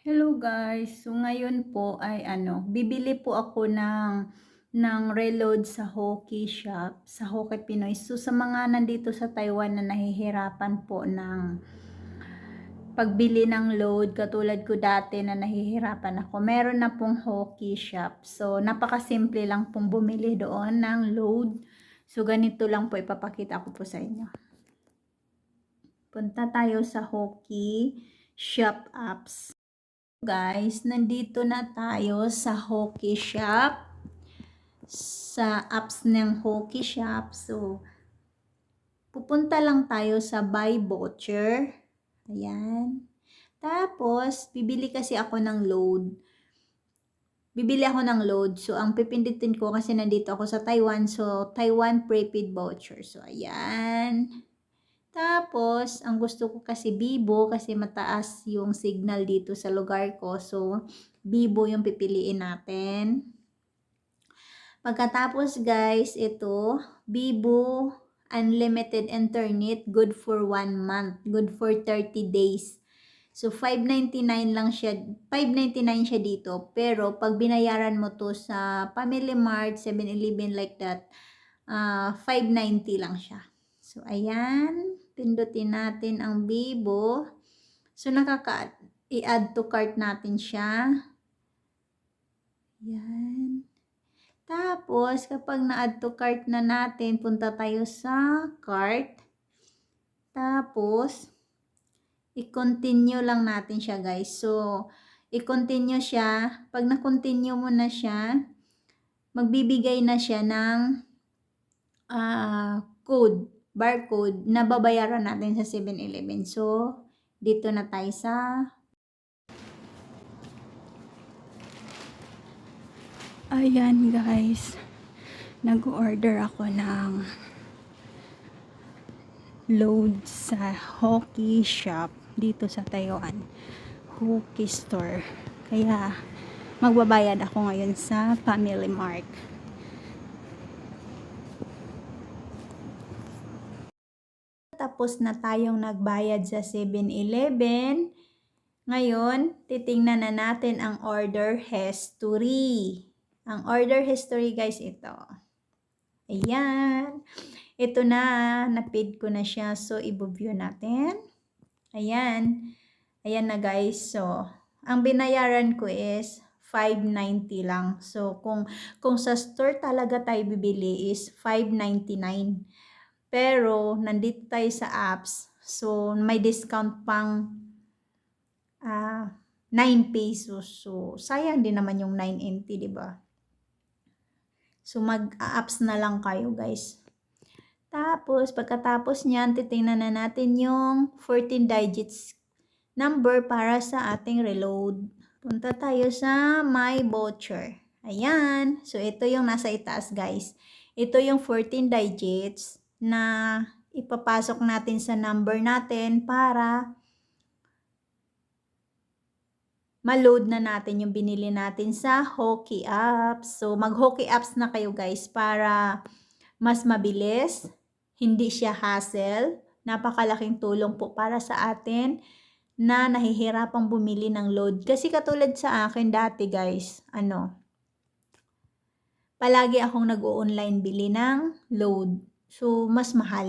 Hello guys. So ngayon po ay ano, bibili po ako ng ng reload sa Hockey Shop, sa Hockey Pinoy. So sa mga nandito sa Taiwan na nahihirapan po ng pagbili ng load, katulad ko dati na nahihirapan ako, meron na pong Hockey Shop. So napakasimple lang pong bumili doon ng load. So ganito lang po ipapakita ko po sa inyo. Punta tayo sa Hockey Shop apps guys, nandito na tayo sa Hockey Shop. Sa apps ng Hockey Shop. So, pupunta lang tayo sa Buy Voucher. Ayan. Tapos, bibili kasi ako ng load. Bibili ako ng load. So, ang pipindutin ko kasi nandito ako sa Taiwan. So, Taiwan Prepaid Voucher. So, ayan. Tapos, ang gusto ko kasi Bibo kasi mataas yung signal dito sa lugar ko. So, Bibo yung pipiliin natin. Pagkatapos guys, ito, Bibo Unlimited Internet, good for 1 month, good for 30 days. So, 599 lang siya, 599 siya dito. Pero, pag binayaran mo to sa Family Mart, 7-Eleven like that, uh, 590 lang siya. So, ayan. Pindutin natin ang Bibo. So, nakaka i-add to cart natin siya. Yan. Tapos, kapag na-add to cart na natin, punta tayo sa cart. Tapos, i-continue lang natin siya, guys. So, i-continue siya. Pag na-continue mo na siya, magbibigay na siya ng uh, code barcode na babayaran natin sa 7-Eleven. So, dito na tayo sa Ayan guys. Nag-order ako ng load sa Hockey Shop dito sa Taiwan. Hockey Store. Kaya magbabayad ako ngayon sa Family Mart. Tapos na tayong nagbayad sa 7-Eleven, ngayon, titingnan na natin ang order history. Ang order history guys, ito. Ayan. Ito na, na-paid ko na siya. So, i-view natin. Ayan. Ayan na guys. So, ang binayaran ko is 590 lang. So, kung, kung sa store talaga tayo bibili is 599. Pero, nandito tayo sa apps. So, may discount pang uh, ah, 9 pesos. So, sayang din naman yung 9NT, di ba? So, mag-apps na lang kayo, guys. Tapos, pagkatapos niyan, titingnan na natin yung 14 digits number para sa ating reload. Punta tayo sa My Voucher. Ayan. So, ito yung nasa itaas, guys. Ito yung 14 digits na ipapasok natin sa number natin para ma-load na natin yung binili natin sa Hockey Apps. So, mag-Hockey Apps na kayo guys para mas mabilis, hindi siya hassle, napakalaking tulong po para sa atin na nahihirapang bumili ng load. Kasi katulad sa akin dati guys, ano, palagi akong nag-o-online bili ng load. So, mas mahal.